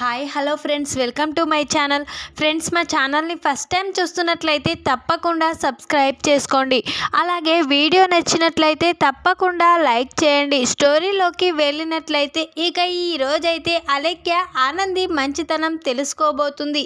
Hi hello friends welcome to my channel friends మా ఛానల్ని first time చూస్తున్నట్లయితే తప్పకుండా సబ్స్క్రైబ్ చేసుకోండి. అలాగే వీడియో నచ్చినట్లయితే తప్పకుండా లైక్ చేయండి. స్టోరీలోకి వెళ్ళినట్లయితే ఇక ఈ రోజైతే అలెక్య ఆనంది మంచితనం తెలుసుకోబోతుంది.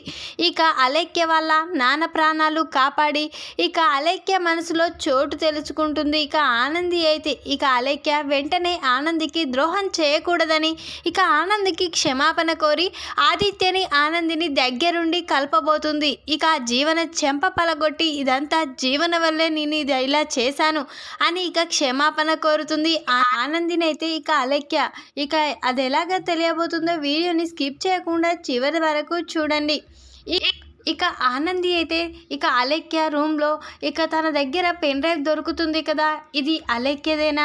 ఇక అలెక్య వల్ల నాన్న ప్రాణాలు కాపాడి ఇక అలెక్య మనసులో చోటు తెలుసుకుంటుంది. ఇక ఆనంది అయితే ఇక అలెక్య వెంటనే ఆనందికి ద్రోహం చేయకూడదని ఇక ఆనందికి క్షమాపణ కోరి ఆదిత్యని ఆనందిని దగ్గరుండి కలపబోతుంది. ఇక ఆ జీవన చెంప పలగొట్టి ఇదంతా జీవన వల్లే నేను ఇది ఇలా చేశాను అని ఇక క్షమాపణ కోరుతుంది. ఆ ఆనందిని అయితే ఇక అలెక్య ఇక అది ఎలాగ తెలియబోతుందో వీడియోని స్కిప్ చేయకుండా చివరి వరకు చూడండి. ఇక ఆనంది అయితే ఇక అలెక్య రూమ్లో ఇక తన దగ్గర పెన్ డ్రైవ్ దొరుకుతుంది కదా ఇది అలెక్యదేనా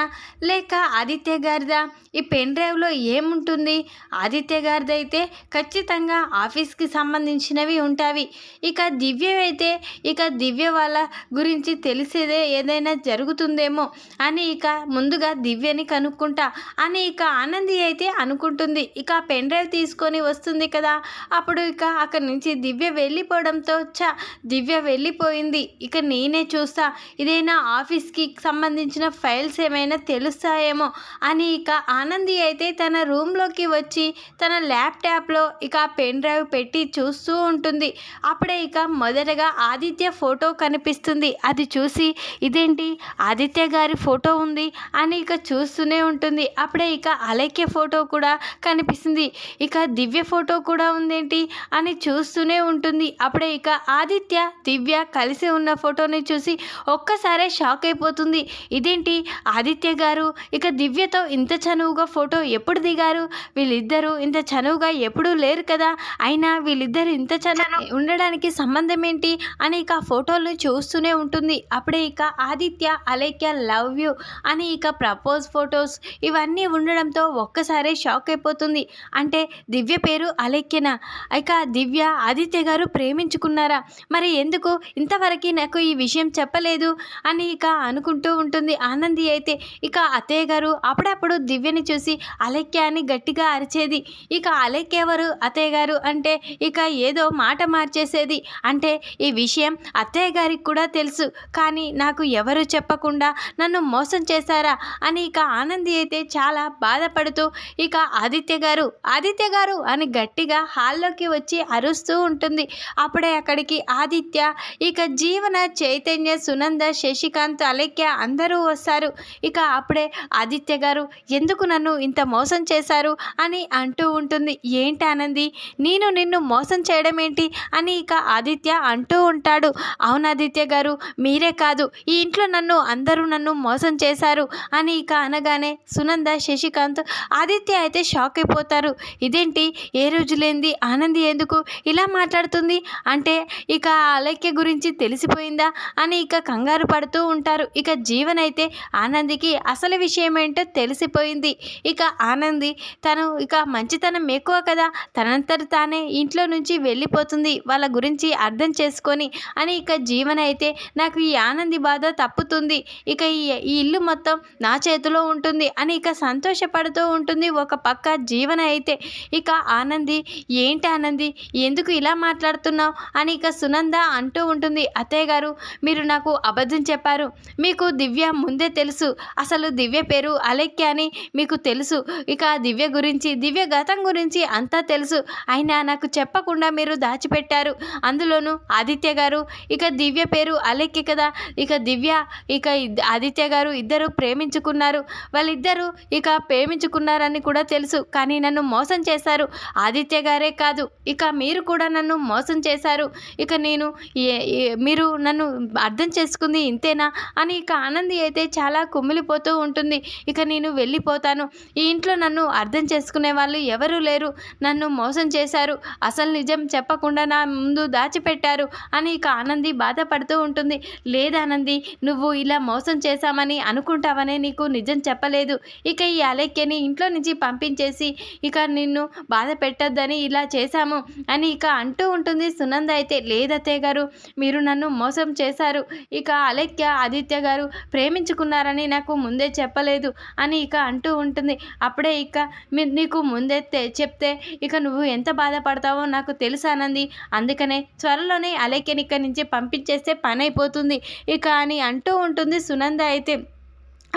లేక ఆదిత్య గారిదా? ఈ పెన్ డ్రైవ్లో ఏముంటుంది? ఆదిత్య గారిది అయితే ఖచ్చితంగా ఆఫీస్కి సంబంధించినవి ఉంటాయి ఇక దివ్య అయితే ఇక దివ్య వాళ్ళ గురించి తెలిసేదే ఏదైనా జరుగుతుందేమో అని ఇక ముందుగా దివ్యని కనుక్కుంటా. అని ఇక ఆనంది అయితే అనుకుంటుంది. ఇక పెన్ డ్రైవ్ తీసుకొని వస్తుంది కదా? అప్పుడు ఇక అక్కడి నుంచి దివ్య వెళ్ళిపోవడంతో చ దివ్య వెళ్ళిపోయింది. ఇక నేనే చూస్తా. ఇదైనా ఆఫీస్కి సంబంధించిన ఫైల్స్ ఏమైనా తెలుస్తాయేమో అని ఇక ఆనంది ఆనంది అయితే తన రూమ్లోకి వచ్చి తన ల్యాప్టాప్లో ఇక పెన్ డ్రైవ్ పెట్టి చూస్తూ ఉంటుంది. అప్పుడే ఇక మొదటగా ఆదిత్య ఫోటో కనిపిస్తుంది. అది చూసి ఇదేంటి? ఆదిత్య గారి ఫోటో ఉంది అని ఇక చూస్తూనే ఉంటుంది. అప్పుడే ఇక అలైక్య ఫోటో కూడా కనిపిస్తుంది. ఇక దివ్య ఫోటో కూడా ఉందేంటి? అని చూస్తూనే ఉంటుంది. అప్పుడే ఇక ఆదిత్య దివ్య కలిసి ఉన్న ఫోటోని చూసి ఒక్కసారే షాక్ అయిపోతుంది. ఇదేంటి? ఆదిత్య గారు? ఇక దివ్యతో ఇంత చనువుగా ఫోటో ఎప్పుడు దిగారు? వీళ్ళిద్దరూ ఇంత చనువుగా ఎప్పుడూ లేరు కదా? అయినా వీళ్ళిద్దరు ఇంత చనువు ఉండడానికి సంబంధం ఏంటి? అని ఇక ఫోటోలు చూస్తూనే ఉంటుంది. అప్పుడే ఇక ఆదిత్య అలేఖ్య లవ్ యూ అని ఇక ప్రపోజ్ ఫొటోస్ ఇవన్నీ ఉండడంతో ఒక్కసారే షాక్ అయిపోతుంది. అంటే దివ్య పేరు అలేఖ్యనా? ఇక దివ్య ఆదిత్య గారు ప్రేమించుకున్నారా? మరి ఎందుకు? ఇంతవరకు నాకు ఈ విషయం చెప్పలేదు అని ఇక అనుకుంటూ ఉంటుంది. ఆనంది అయితే ఇక అత్తయ్య గారు అప్పుడప్పుడు దివ్యని చూసి అలెక్య అని గట్టిగా అరిచేది. ఇక అలెక్య ఎవరు? అత్తయ్య గారు అంటే ఇక ఏదో మాట మార్చేసేది. అంటే ఈ విషయం అత్తయ్య గారికి కూడా తెలుసు. కానీ నాకు ఎవరు చెప్పకుండా నన్ను మోసం చేశారా? అని ఇక ఆనంది అయితే చాలా బాధపడుతూ ఇక ఆదిత్య గారు ఆదిత్య గారు అని గట్టిగా హాల్లోకి వచ్చి అరుస్తూ ఉంటుంది. అప్పుడే అక్కడికి ఆదిత్య ఇక జీవన చైతన్య సునంద శశికాంత్ అలెక్య అందరూ వస్తారు. ఇక అప్పుడే ఆదిత్య గారు ఎందుకు నన్ను ఇంత మోసం చేశారు అని అంటూ ఉంటుంది. ఏంటి ఆనంది? నేను నిన్ను మోసం చేయడం ఏంటి అని ఇక ఆదిత్య అంటూ ఉంటాడు. అవును ఆదిత్య గారు మీరే కాదు ఈ ఇంట్లో నన్ను అందరూ నన్ను మోసం చేశారు అని ఇక అనగానే సునంద శశికాంత్ ఆదిత్య అయితే షాక్ అయిపోతారు. ఇదేంటి? ఏ రోజులేంది? ఆనంది ఎందుకు ఇలా మాట్లాడుతుంది? అంటే ఇక అలైక్య గురించి తెలిసిపోయిందా? అని ఇక కంగారు పడుతూ ఉంటారు. ఇక జీవన్ అయితే ఆనందికి అసలు విషయం ఏంటో తెలిసిపోయింది. ఇక ఆనంది తను ఇక మంచితనం ఎక్కువ కదా. తనంతట తానే ఇంట్లో నుంచి వెళ్ళిపోతుంది. వాళ్ళ గురించి అర్థం చేసుకొని అని ఇక జీవన అయితే నాకు ఈ ఆనంది బాధ తప్పుతుంది. ఇక ఈ ఇల్లు మొత్తం నా చేతిలో ఉంటుంది అని ఇక సంతోషపడుతూ ఉంటుంది ఒక పక్క జీవన అయితే. ఇక ఆనంది ఏంటి ఆనంది? ఎందుకు ఇలా మాట్లాడుతున్నావు? అని ఇక సునంద అంటూ ఉంటుంది. అత్తయ్య గారు మీరు నాకు అబద్ధం చెప్పారు. మీకు దివ్య ముందే తెలుసు. అసలు దివ్య పేరు అలెక్య అని మీకు తెలుసు. ఇక దివ్య గురించి దివ్య గతం గురించి అంతా తెలుసు. అయినా నాకు చెప్పకుండా మీరు దాచిపెట్టారు. అందులోనూ ఆదిత్య గారు ఇక దివ్య పేరు అలెక్కి కదా. ఇక దివ్య ఇక ఆదిత్య గారు ఇద్దరు ప్రేమించుకున్నారు. వాళ్ళిద్దరూ ఇక ప్రేమించుకున్నారని కూడా తెలుసు. కానీ నన్ను మోసం చేశారు ఆదిత్య గారే కాదు. ఇక మీరు కూడా నన్ను మోసం చేశారు. ఇక నేను ఏ- మీరు నన్ను అర్థం చేసుకుంది ఇంతేనా? అని ఇక ఆనంది అయితే చాలా కుమిలిపోతూ ఉంటుంది. ఇక నేను వెళ్ళిపోతాను. ఈ ఇంట్లో నన్ను అర్థం చేసుకునే వాళ్ళు ఎవరూ లేరు. నన్ను మోసం చేశారు. అసలు నిజం చెప్పకుండా నా ముందు దాచిపెట్టారు అని ఇక ఆనంది బాధపడుతూ ఉంటుంది. లేదానంది నువ్వు ఇలా మోసం చేశామని అనుకుంటావనే నీకు నిజం చెప్పలేదు. ఇక ఈ అలెక్యని ఇంట్లో నుంచి పంపించేసి ఇక నిన్ను బాధ పెట్టొద్దని ఇలా చేశాము అని ఇక అంటూ ఉంటుంది ఉంటుంది సునంద అయితే. లేదత్తయ్య గారు మీరు నన్ను మోసం చేశారు. ఇక అలెక్య ఆదిత్య గారు ప్రేమించుకున్నారని నాకు ముందే చెప్పలేదు అని ఇక అంటూ ఉంటుంది. అప్పుడే ఇక మీరు నీకు ముందే చెప్తే ఇక నువ్వు ఎంత బాధపడతావో నాకు తెలుసానంది అందుకనే త్వరలోనే అలెక్యని ఇక్కడి నుంచి పంపించేస్తే పని అయిపోతుంది ఇక అని అంటూ ఉంటుంది సునంద అయితే.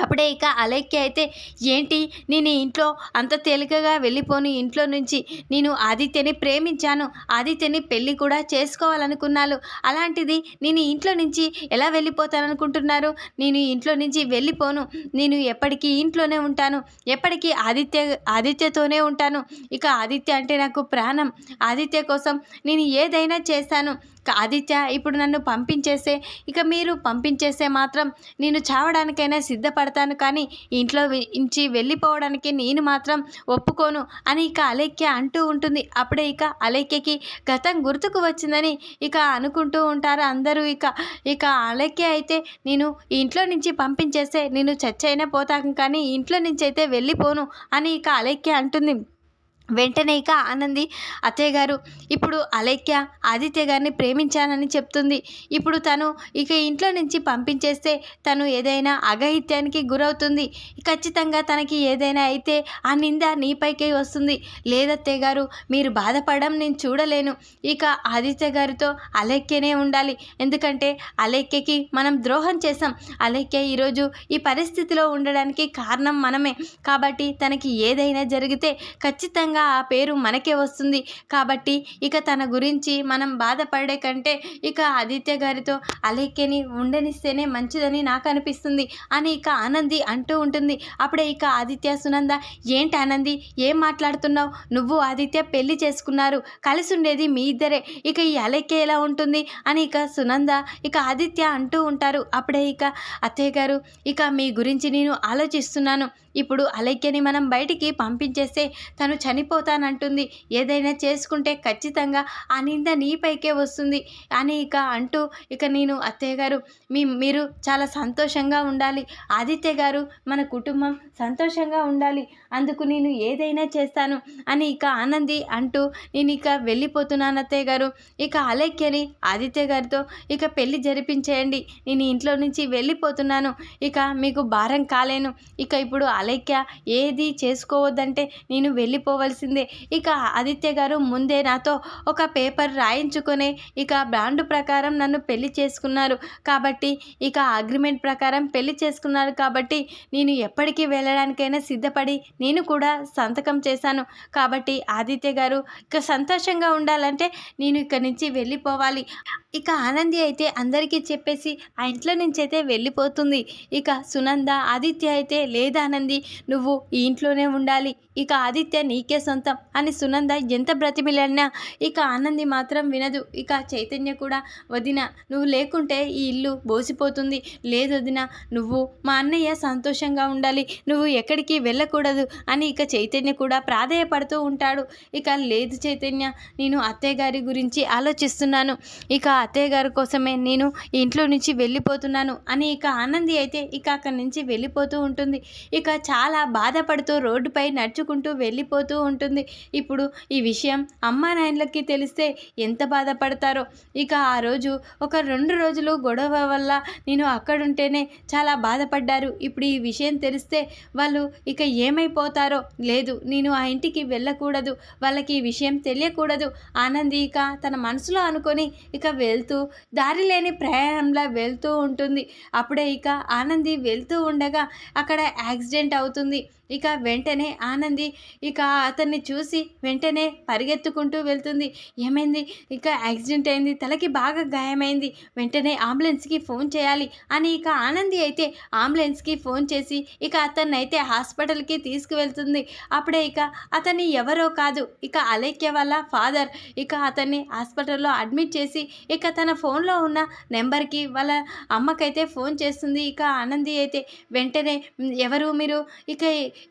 అప్పుడే ఇక అలెక్కి అయితే ఏంటి? నేను ఇంట్లో అంత తేలికగా వెళ్ళిపోను ఇంట్లో నుంచి నేను ఆదిత్యని ప్రేమించాను. ఆదిత్యని పెళ్ళి కూడా చేసుకోవాలనుకున్నాను. అలాంటిది నేను ఇంట్లో నుంచి ఎలా వెళ్ళిపోతాననుకుంటున్నారు? నేను ఇంట్లో నుంచి వెళ్ళిపోను. నేను ఎప్పటికీ ఇంట్లోనే ఉంటాను. ఎప్పటికీ ఆదిత్య ఆదిత్యతోనే ఉంటాను. ఇక ఆదిత్య అంటే నాకు ప్రాణం. ఆదిత్య కోసం నేను ఏదైనా చేస్తాను. ఆదిత్య ఇప్పుడు నన్ను పంపించేస్తే ఇక మీరు పంపించేస్తే మాత్రం నేను చావడానికైనా సిద్ధపడతాను కానీ ఇంట్లో ఇంచి వెళ్ళిపోవడానికి నేను మాత్రం ఒప్పుకోను అని ఇక అలేఖ్య అంటూ ఉంటుంది. అప్పుడే ఇక అలేఖ్యకి గతం గుర్తుకు వచ్చిందని ఇక అనుకుంటూ ఉంటారు అందరూ. ఇక ఇక అలేఖ్య అయితే నేను ఇంట్లో నుంచి పంపించేస్తే నేను చచ్చైనా పోతాను కానీ ఇంట్లో నుంచి అయితే వెళ్ళిపోను అని ఇక అలేఖ్య అంటుంది. వెంటనే ఇక ఆనంది అత్తయ్య గారు ఇప్పుడు అలైక్య ఆదిత్య గారిని ప్రేమించానని చెప్తుంది. ఇప్పుడు తను ఇక ఇంట్లో నుంచి పంపించేస్తే తను ఏదైనా అగహిత్యానికి గురవుతుంది. ఖచ్చితంగా తనకి ఏదైనా అయితే ఆ నింద నీపైకే వస్తుంది. లేదత్తయ్య గారు మీరు బాధపడడం నేను చూడలేను. ఇక ఆదిత్య గారితో అలైక్యనే ఉండాలి. ఎందుకంటే అలైక్యకి మనం ద్రోహం చేసాం అలైక్య ఈరోజు ఈ పరిస్థితిలో ఉండడానికి కారణం మనమే. కాబట్టి తనకి ఏదైనా జరిగితే ఖచ్చితంగా ఆ పేరు మనకే వస్తుంది. కాబట్టి ఇక తన గురించి మనం బాధపడే కంటే ఇక ఆదిత్య గారితో అలేఖ్యని ఉండనిస్తేనే మంచిదని నాకు అనిపిస్తుంది అని ఇక ఆనంది అంటూ ఉంటుంది. అప్పుడే ఇక ఆదిత్య సునంద ఏంటి ఆనంది ఏం మాట్లాడుతున్నావు? నువ్వు ఆదిత్య పెళ్ళి చేసుకున్నారు కలిసి ఉండేది మీ ఇద్దరే ఇక ఈ అలేఖ్య ఎలా ఉంటుంది? అని ఇక సునంద ఇక ఆదిత్య అంటూ ఉంటారు. అప్పుడే ఇక అత్తయ్య గారు ఇక మీ గురించి నేను ఆలోచిస్తున్నాను. ఇప్పుడు అలేఖ్యని మనం బయటికి పంపించేస్తే తను వెళ్ళిపోతానంటుంది ఏదైనా చేసుకుంటే ఖచ్చితంగా ఆ నింద నీపైకే వస్తుంది. అని ఇక అంటూ ఇక నేను అత్తయ్య గారు మీ మీరు చాలా సంతోషంగా ఉండాలి. ఆదిత్య గారు మన కుటుంబం సంతోషంగా ఉండాలి. అందుకు నేను ఏదైనా చేస్తాను అని ఇక ఆనంది అంటూ నేను ఇక వెళ్ళిపోతున్నాను అత్తయ్య గారు. ఇక అలైక్యని ఆదిత్య గారితో ఇక పెళ్ళి జరిపించేయండి. నేను ఇంట్లో నుంచి వెళ్ళిపోతున్నాను. ఇక మీకు భారం కాలేను. ఇక ఇప్పుడు అలైక్య ఏది చేసుకోవద్దంటే నేను వెళ్ళిపోవలసిందే ఇక ఆదిత్య గారు ముందే నాతో ఒక పేపర్ రాయించుకొని ఇక బ్రాండ్ ప్రకారం నన్ను పెళ్ళి చేసుకున్నారు. కాబట్టి ఇక అగ్రిమెంట్ ప్రకారం పెళ్ళి చేసుకున్నారు. కాబట్టి నేను ఎప్పటికీ వెళ్ళడానికైనా సిద్ధపడి నేను కూడా సంతకం చేశాను. కాబట్టి ఆదిత్య గారు ఇక సంతోషంగా ఉండాలంటే నేను ఇక్కడి నుంచి వెళ్ళిపోవాలి. ఇక ఆనంది అయితే అందరికీ చెప్పేసి ఆ ఇంట్లో నుంచి అయితే వెళ్ళిపోతుంది. ఇక సునంద ఆదిత్య అయితే లేదా ఆనంది నువ్వు ఈ ఇంట్లోనే ఉండాలి. ఇక ఆదిత్య నీకే సొంతం అని సునంద ఎంత బ్రతిమిలాడినా ఇక ఆనంది మాత్రం వినదు. ఇక చైతన్య కూడా వదిన నువ్వు లేకుంటే ఈ ఇల్లు బోసిపోతుంది. లేదు వదిన నువ్వు మా అన్నయ్య సంతోషంగా ఉండాలి. నువ్వు ఎక్కడికి వెళ్ళకూడదు అని ఇక చైతన్య కూడా ప్రాధేయపడుతూ ఉంటాడు. ఇక లేదు చైతన్య నేను అత్తయ్య గారి గురించి ఆలోచిస్తున్నాను. ఇక అత్తయ్య గారి కోసమే నేను ఇంట్లో నుంచి వెళ్ళిపోతున్నాను అని ఇక ఆనంది అయితే ఇక అక్కడి నుంచి వెళ్ళిపోతూ ఉంటుంది. ఇక చాలా బాధపడుతూ రోడ్డుపై నడుచుకుంటూ వెళ్ళిపోతూ ఉంటుంది. ఇప్పుడు ఈ విషయం అమ్మా నాయనలకి తెలిస్తే ఎంత బాధపడతారో. ఇక ఆ రోజు ఒక రెండు రోజులు గొడవ వల్ల నేను అక్కడుంటేనే చాలా బాధపడ్డారు. ఇప్పుడు ఈ విషయం తెలిస్తే వాళ్ళు ఇక ఏమైపోతారో? లేదు నేను ఆ ఇంటికి వెళ్ళకూడదు. వాళ్ళకి ఈ విషయం తెలియకూడదు. ఆనంది ఇక తన మనసులో అనుకొని ఇక వెళ్తూ దారి లేని ప్రయాణంలో వెళ్తూ ఉంటుంది. అప్పుడే ఇక ఆనంది వెళ్తూ ఉండగా అక్కడ యాక్సిడెంట్ అవుతుంది. ఇక వెంటనే ఆనంది ఇక అతన్ని చూసి వెంటనే పరిగెత్తుకుంటూ వెళ్తుంది. ఏమైంది? ఇక యాక్సిడెంట్ అయింది. తలకి బాగా గాయమైంది. వెంటనే అంబులెన్స్కి ఫోన్ చేయాలి అని ఇక ఆనంది అయితే అంబులెన్స్కి ఫోన్ చేసి ఇక అతన్ని అయితే హాస్పిటల్కి తీసుకువెళ్తుంది. అప్పుడే ఇక అతన్ని ఎవరో కాదు ఇక అలేఖ్య వాళ్ళ ఫాదర్ ఇక అతన్ని హాస్పిటల్లో అడ్మిట్ చేసి ఇక తన ఫోన్లో ఉన్న నెంబర్కి వాళ్ళ అమ్మకైతే ఫోన్ చేస్తుంది. ఇక ఆనంది అయితే వెంటనే ఎవరు మీరు? ఇక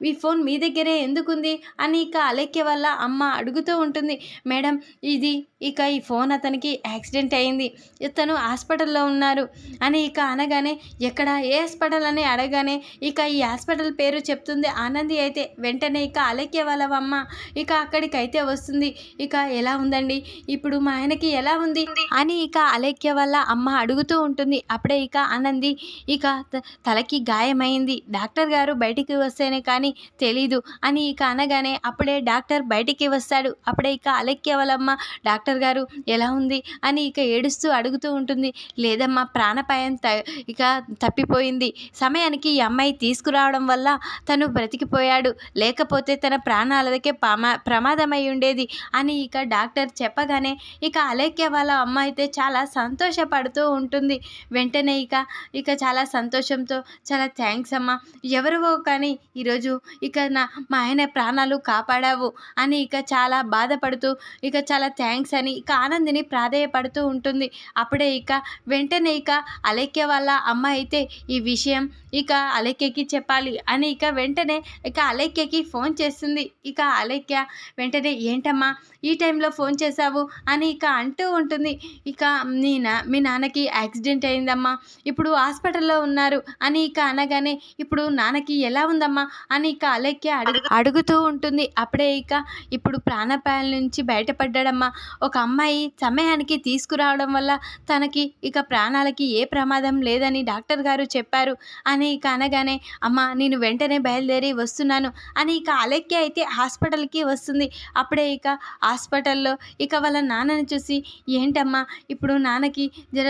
ఈ ఫోన్ మీ దగ్గరే ఎందుకుంది? అని ఇక అలెక్య వల్ల అమ్మ అడుగుతూ ఉంటుంది. మేడం ఇది ఇక ఈ ఫోన్ అతనికి యాక్సిడెంట్ అయింది. ఇతను హాస్పిటల్లో ఉన్నారు. అని ఇక అనగానే ఎక్కడ? ఏ హాస్పిటల్? అని అడగానే ఇక ఈ హాస్పిటల్ పేరు చెప్తుంది ఆనంది అయితే. వెంటనే ఇక అలెక్య వాళ్ళ అమ్మ ఇక అక్కడికి అయితే వస్తుంది. ఇక ఎలా ఉందండి? ఇప్పుడు మా ఆయనకి ఎలా ఉంది? అని ఇక అలెక్య వల్ల అమ్మ అడుగుతూ ఉంటుంది. అప్పుడే ఇక ఆనంది ఇక త- తలకి గాయమైంది. డాక్టర్ గారు బయటికి వస్తేనే కానీ తెలీదు. అని ఇక అనగానే అప్పుడే డాక్టర్ బయటికి వస్తాడు. అప్పుడే ఇక అలెక్య వాళ్ళమ్మ డాక్టర్ గారు ఎలా ఉంది? అని ఇక ఏడుస్తూ అడుగుతూ ఉంటుంది. లేదమ్మా ప్రాణపాయం త ఇక తప్పిపోయింది. సమయానికి ఈ అమ్మాయి తీసుకురావడం వల్ల తను బ్రతికిపోయాడు. లేకపోతే తన ప్రాణాలకే ప్రమా ప్రమాదమై ఉండేది. అని ఇక డాక్టర్ చెప్పగానే ఇక అలేఖ్య వాళ్ళ అమ్మ అయితే చాలా సంతోషపడుతూ ఉంటుంది. వెంటనే ఇక ఇక చాలా సంతోషంతో చాలా థ్యాంక్స్ అమ్మా. ఎవరివో కానీ ఈరోజు ఇక నా మా ఆయన ప్రాణాలు కాపాడావు అని ఇక చాలా బాధపడుతూ ఇక చాలా థ్యాంక్స్ అని ఇక ఆనందిని ప్రాధేయపడుతూ ఉంటుంది. అప్పుడే ఇక వెంటనే ఇక అలెక్య వాళ్ళ అమ్మ అయితే ఈ విషయం ఇక అలెక్యకి చెప్పాలి అని ఇక వెంటనే ఇక అలెక్యకి ఫోన్ చేస్తుంది. ఇక అలెక్య వెంటనే ఏంటమ్మా ఈ టైంలో ఫోన్ చేశావు అని ఇక అంటూ ఉంటుంది. ఇక మీ నా మీ నాన్నకి యాక్సిడెంట్ అయిందమ్మా. ఇప్పుడు హాస్పిటల్లో ఉన్నారు అని ఇక అనగానే ఇప్పుడు నాన్నకి ఎలా ఉందమ్మా? అని ఇక అలెక్కి అడుగు అడుగుతూ ఉంటుంది. అప్పుడే ఇక ఇప్పుడు ప్రాణాపాయాల నుంచి బయటపడ్డాడమ్మా. ఒక అమ్మాయి సమయానికి తీసుకురావడం వల్ల తనకి ఇక ప్రాణాలకి ఏ ప్రమాదం లేదని డాక్టర్ గారు చెప్పారు. అని ఇక అనగానే అమ్మ నేను వెంటనే బయలుదేరి వస్తున్నాను అని ఇక అలెక్కి అయితే హాస్పిటల్కి వస్తుంది. అప్పుడే ఇక హాస్పిటల్లో ఇక వాళ్ళ నాన్నని చూసి ఏంటమ్మా ఇప్పుడు నాన్నకి జర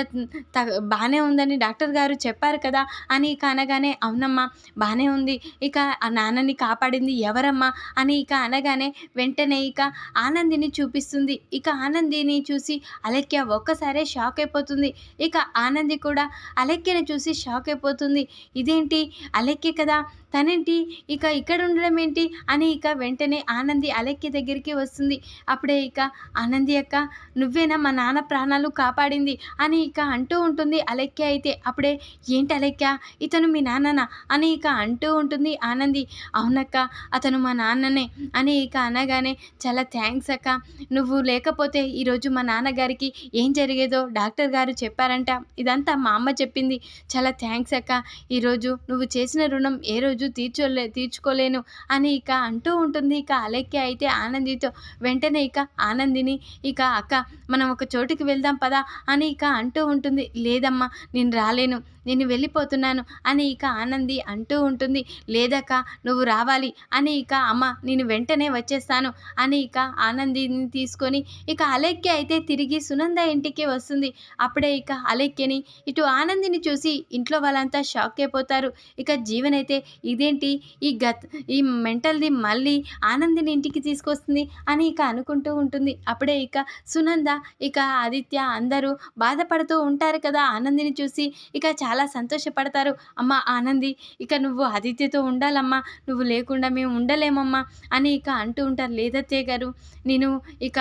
త బాగానే ఉందని డాక్టర్ గారు చెప్పారు కదా అని ఇక అనగానే అవునమ్మా బాగానే ఉంది. ఇక ఆ నాన్నని కాపాడింది ఎవరమ్మా? అని ఇక అనగానే వెంటనే ఇక ఆనందిని చూపిస్తుంది. ఇక ఆనందిని చూసి అలెక్య ఒక్కసారే షాక్ అయిపోతుంది ఇక ఆనంది కూడా అలెక్యని చూసి షాక్ అయిపోతుంది ఇదేంటి? అలెక్య కదా తనేంటి? ఇక ఇక్కడ ఉండడం ఏంటి? అని ఇక వెంటనే ఆనంది అలెక్య దగ్గరికి వస్తుంది. అప్పుడే ఇక ఆనంది అక్క నువ్వేనా మా నాన్న ప్రాణాలు కాపాడింది? అని ఇక అంటూ ఉంటుంది అలెక్య అయితే. అప్పుడే ఏంటి అలెక్య ఇతను మీ నాన్ననా? అని ఇక అంటూ ఉంటుంది ఆనంది. అవునక్క అతను మా నాన్ననే. అని ఇక అనగానే చాలా థ్యాంక్స్ అక్క. నువ్వు లేకపోతే ఈరోజు మా నాన్నగారికి ఏం జరిగేదో డాక్టర్ గారు చెప్పారంట. ఇదంతా మా అమ్మ చెప్పింది. చాలా థ్యాంక్స్ అక్క. ఈరోజు నువ్వు చేసిన రుణం ఏ రోజు రోజు తీర్చోలే తీర్చుకోలేను అని ఇక అంటూ ఉంటుంది. ఇక అలెక్య అయితే ఆనందితో వెంటనే ఇక ఆనందిని ఇక అక్క మనం ఒక చోటుకి వెళ్దాం పదా అని ఇక అంటూ ఉంటుంది. లేదమ్మా నేను రాలేను. నేను వెళ్ళిపోతున్నాను అని ఇక ఆనంది అంటూ ఉంటుంది. లేదక్క నువ్వు రావాలి అని ఇక అమ్మ నేను వెంటనే వచ్చేస్తాను అని ఇక ఆనందిని తీసుకొని ఇక అలెక్య అయితే తిరిగి సునంద ఇంటికి వస్తుంది. అప్పుడే ఇక అలెక్యని ఇటు ఆనందిని చూసి ఇంట్లో వాళ్ళంతా షాక్ అయిపోతారు. ఇక జీవన్ అయితే ఇదేంటి? ఈ గత్ ఈ మెంటల్ది మళ్ళీ ఆనందిని ఇంటికి తీసుకొస్తుంది? అని ఇక అనుకుంటూ ఉంటుంది. అప్పుడే ఇక సునంద ఇక ఆదిత్య అందరూ బాధపడుతూ ఉంటారు కదా ఆనందిని చూసి. ఇక చాలా చాలా సంతోషపడతారు. అమ్మ ఆనంది ఇక నువ్వు ఆదిత్యతో ఉండాలమ్మా నువ్వు లేకుండా మేము ఉండలేమమ్మా అని ఇక అంటూ ఉంటారు. లేదత్తయ్య గారు నేను ఇక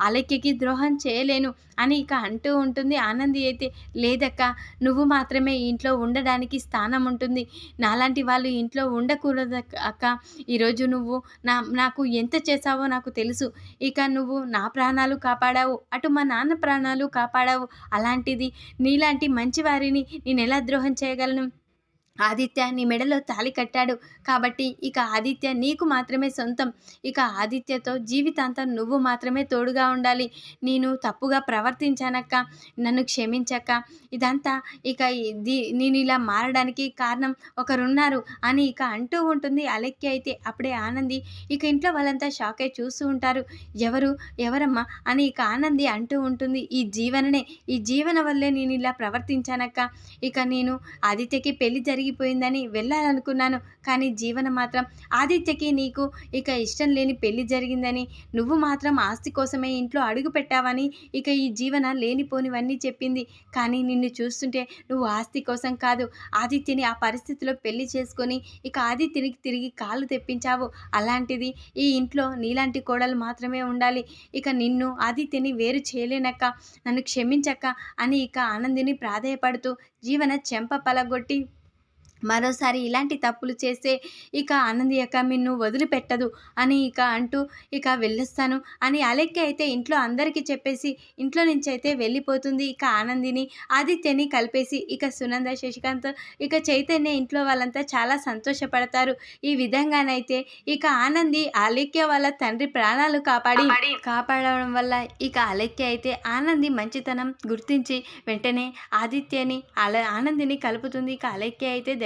ఆలక్యకి ద్రోహం చేయలేను అని ఇక అంటూ ఉంటుంది. ఆనంది అయితే లేదక్క నువ్వు మాత్రమే ఇంట్లో ఉండడానికి స్థానం ఉంటుంది. నాలాంటి వాళ్ళు ఇంట్లో ఉండకూడదు అక్క- అక్క ఈరోజు నువ్వు నా నాకు ఎంత చేశావో నాకు తెలుసు. ఇక నువ్వు నా ప్రాణాలు కాపాడావు అటు మా నాన్న ప్రాణాలు కాపాడావు. అలాంటిది నీలాంటి మంచివారిని నేను ఎలా ద్రోహం చేయగలను? ఆదిత్య నీ మెడలో తాళి కట్టాడు కాబట్టి ఇక ఆదిత్య నీకు మాత్రమే సొంతం. ఇక ఆదిత్యతో జీవితాంతం నువ్వు మాత్రమే తోడుగా ఉండాలి. నేను తప్పుగా ప్రవర్తించానక్క నన్ను క్షమించక్క. ఇదంతా ఇక ఇది నేను ఇలా మారడానికి కారణం ఒకరున్నారు అని ఇక అంటూ ఉంటుంది అలెక్కి అయితే. అప్పుడే ఆనంది ఇక ఇంట్లో వాళ్ళంతా షాక్ అయి చూస్తూ ఉంటారు. ఎవరు? ఎవరమ్మా? అని ఇక ఆనంది అంటూ ఉంటుంది. ఈ జీవననే ఈ జీవన వల్లే నేను ఇలా ప్రవర్తించానక్క. ఇక నేను ఆదిత్యకి పెళ్ళి జరిగిపోయిందని వెళ్ళాలనుకున్నాను. కానీ జీవన మాత్రం ఆదిత్యకి నీకు ఇక ఇష్టం లేని పెళ్ళి జరిగిందని నువ్వు మాత్రం ఆస్తి కోసమే ఇంట్లో అడుగు పెట్టావని ఇక ఈ జీవన లేనిపోనివన్నీ చెప్పింది. కానీ నిన్ను చూస్తుంటే నువ్వు ఆస్తి కోసం కాదు ఆదిత్యని ఆ పరిస్థితిలో పెళ్ళి చేసుకొని ఇక ఆదిత్యనికి తిరిగి కాళ్ళు తెప్పించావు. అలాంటిది ఈ ఇంట్లో నీలాంటి కోడలు మాత్రమే ఉండాలి. ఇక నిన్ను ఆదిత్యని వేరు చేయలేనక్క నన్ను క్షమించక్క అని ఇక ఆనందిని ప్రాధేయపడుతూ జీవన చెంప పలగొట్టి మరోసారి ఇలాంటి తప్పులు చేస్తే ఇక ఆనంది అక్క నిన్ను వదిలిపెట్టదు అని ఇక అంటూ ఇక వెళ్ళొస్తాను అని అలెక్కి అయితే ఇంట్లో అందరికీ చెప్పేసి ఇంట్లో నుంచి అయితే వెళ్ళిపోతుంది ఇక ఆనందిని ఆదిత్యని కలిపేసి ఇక సునంద శశికాంత్ ఇక చైతన్య ఇంట్లో వాళ్ళంతా చాలా సంతోషపడతారు. ఈ విధంగానైతే ఇక ఆనంది అలెక్య వాళ్ళ తండ్రి ప్రాణాలు కాపాడి కాపాడడం వల్ల ఇక అలెక్య అయితే ఆనంది మంచితనం గుర్తించి వెంటనే ఆదిత్యని అల ఆనందిని కలుపుతుంది. ఇక అలెక్య అయితే